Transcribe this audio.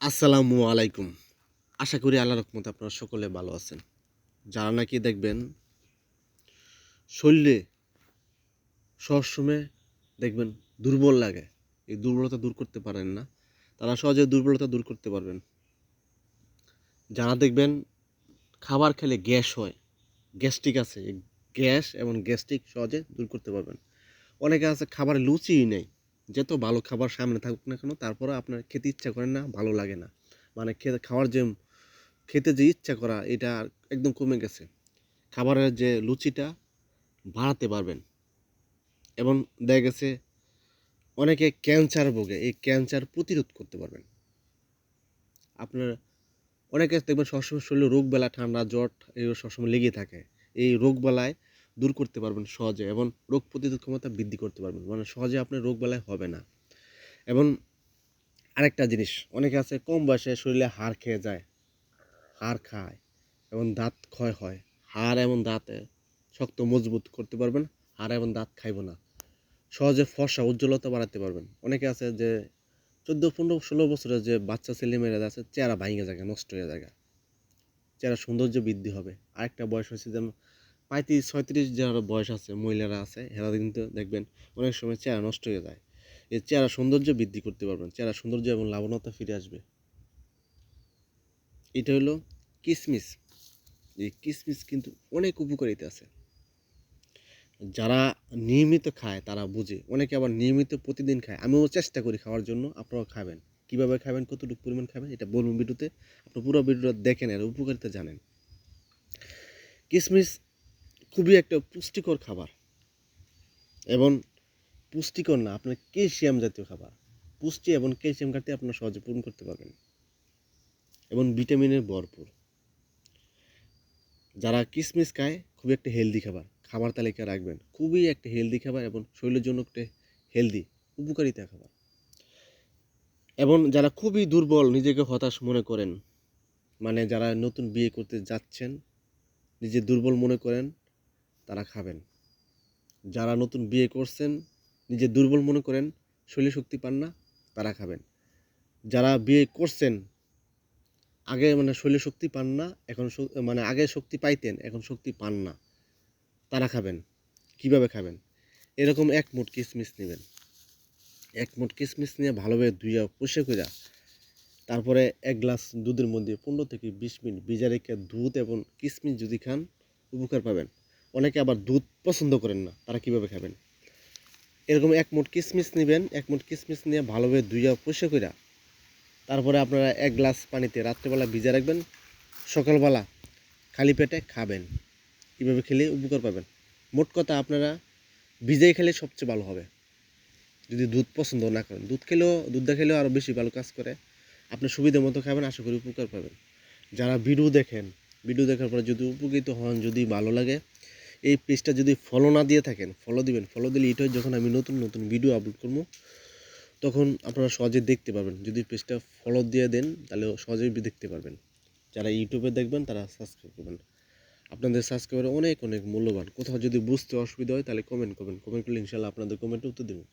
আসসালামু আলাইকুম। আশা করি আল্লাহ রকমত আপনারা সকলে ভালো আছেন। যারা নাকি দেখবেন, শরীরে সবসময় দেখবেন দুর্বল লাগে। এই দুর্বলতা দূর করতে পারেন না। তারা সহজে দুর্বলতা দূর করতে পারবেন। যারা দেখবেন খাবার খেলে গ্যাস হয়, গ্যাস্ট্রিক আছে গ্যাস এবং গ্যাস্ট্রিক সহজে দূর করতে পারবেন। অনেকে আছে খাবারে লুচিই নেই। যত ভালো খাবার সামনে থাকুক না কেন, তারপরে আপনার খেতে ইচ্ছা করে না, ভালো লাগে না। মানে খেতে, খাওয়ার যে, খেতে যে ইচ্ছা করা, এটা একদম কমে গেছে। খাবারের যে লুচিটা বাড়াতে পারবেন। এবং দেখা গেছে, অনেকে ক্যান্সার ভোগে, এই ক্যান্সার প্রতিরোধ করতে পারবেন। আপনার, অনেকে দেখবেন সবসময় শরীরে রোগবেলা, ঠান্ডা, জ্বর, এগুলো সবসময় লেগে থাকে। এই রোগবেলায় দূর করতে পারবেন সহজে এবং রোগ প্রতিরোধ ক্ষমতা বৃদ্ধি করতে পারবেন। মানে সহজে আপনার রোগ বেলায় হবে না। এবং আরেকটা জিনিস, অনেকে আছে কম বয়সে শরীরে হাড় খেয়ে যায়, হাড় খায় এবং দাঁত ক্ষয় হয়। হাড় এবং দাঁতে শক্ত মজবুত করতে পারবেন, হাড় এবং দাঁত খাইব না। সহজে ফর্সা উজ্জ্বলতা বাড়াতে পারবেন। অনেকে আছে যে চোদ্দ, পনেরো, ষোলো বছরের যে বাচ্চা ছেলেমেয়েরা আছে, চেহারা ভাঙে যায়, নষ্ট হয়ে যায় চেহারা সৌন্দর্য বৃদ্ধি হবে। আরেকটা বয়স হয়েছে যেমন পঁয়ত্রিশ, ছয়ত্রিশ যারা বয়স আছে, মহিলারা আছে, এরা কিন্তু দেখবেন অনেক সময় চেহারা নষ্ট হয়ে যায়। এই চেহারা সৌন্দর্য বৃদ্ধি করতে পারবেন, চেহারা সৌন্দর্য এবং লাবণতা ফিরে আসবে। এটা হলো কিসমিস। এই কিসমিস কিন্তু অনেক উপকারিতা আছে। যারা নিয়মিত খায়, তারা বুঝে। অনেকে আবার নিয়মিত প্রতিদিন খায়। আমিও চেষ্টা করি খাওয়ার জন্য, আপনারাও খাবেন। কীভাবে খাবেন, কতটুকু পরিমাণ খাবেন, এটা বলুন ভিডিওতে। আপনি পুরো ভিডিওটা দেখেন, এর উপকারিতা জানেন। কিসমিস খুবই একটা পুষ্টিকর খাবার। এবং পুষ্টিকর না, আপনার ক্যালসিয়াম জাতীয় খাবার। পুষ্টি এবং ক্যালসিয়াম ঘাটতি আপনার সহজে পূরণ করতে পারবেন। এবং ভিটামিনের ভরপুর। যারা কিসমিস খায়, খুবই একটা হেলদি খাবার। খাবার তালিকা রাখবেন। খুবই একটা হেলদি খাবার এবং শরীরের জন্য একটা হেলদি উপকারিতা খাবার। এবং যারা খুবই দুর্বল, নিজেকে হতাশ মনে করেন মানে যারা নতুন বিয়ে করতে যাচ্ছেন, নিজে দুর্বল মনে করেন তারা খাবেন। যারা নতুন বিয়ে করছেন, নিজে দুর্বল মনে করেন শরীরে শক্তি পান না, তারা খাবেন। যারা বিয়ে করছেন, আগে মানে শরীরে শক্তি পান না, এখন মানে আগে শক্তি পাইতেন, এখন শক্তি পান না, তারা খাবেন। কীভাবে খাবেন? এরকম এক মুঠ কিশমিশ নেবেন। এক মুঠ কিশমিশ নিয়ে ভালোভাবে ধুইয়া পুষে কইরা, তারপরে এক গ্লাস দুধের মধ্যে পনেরো থেকে বিশ মিনিট ভিজা দুধ এবং কিশমিশ যদি খান, উপকার পাবেন। অনেকে আবার দুধ পছন্দ করেন না, তারা কীভাবে খাবেন? এরকম এক মুঠ কিশমিশ নেবেন, এক মুঠ কিশমিশ নিয়ে ভালোভাবে ধুইয়া পুষে কইরা তারপরে আপনারা এক গ্লাস পানিতে রাত্রেবেলা ভিজা রাখবেন, সকালবেলা খালি পেটে খাবেন। কীভাবে খেলে উপকার পাবেন। মোট কথা আপনারা ভিজাই খেলে সবচেয়ে ভালো হবে। যদি দুধ পছন্দ না করেন, দুধ খেলেও দুধটা খেলেও আরও বেশি ভালো কাজ করে। আপনি সুবিধা মতো খাবেন, আশা করি উপকার পাবেন। যারা ভিডিও দেখেন, ভিডিও দেখার পরে যদি উপকৃত হন, যদি ভালো লাগে এই পেজটা যদি ফলো না দিয়ে থাকেন ফলো দিবেন ফলো দিলে এটাই যখন আমি নতুন নতুন ভিডিও আপলোড করব, তখন আপনারা সহজে দেখতে পাবেন যদি পেজটা ফলো দিয়ে দেন, তাহলে সহজেই দেখতে পারবেন। যারা ইউটিউবে দেখবেন, তারা সাবস্ক্রাইব করবেন। আপনাদের সাবস্ক্রাইবার অনেক অনেক মূল্যবান। কোথাও যদি বুঝতে অসুবিধা হয়, তাহলে কমেন্ট করবেন। কমেন্ট করলে ইনশাল্লাহ আপনাদের কমেন্টে উত্তর দেবো।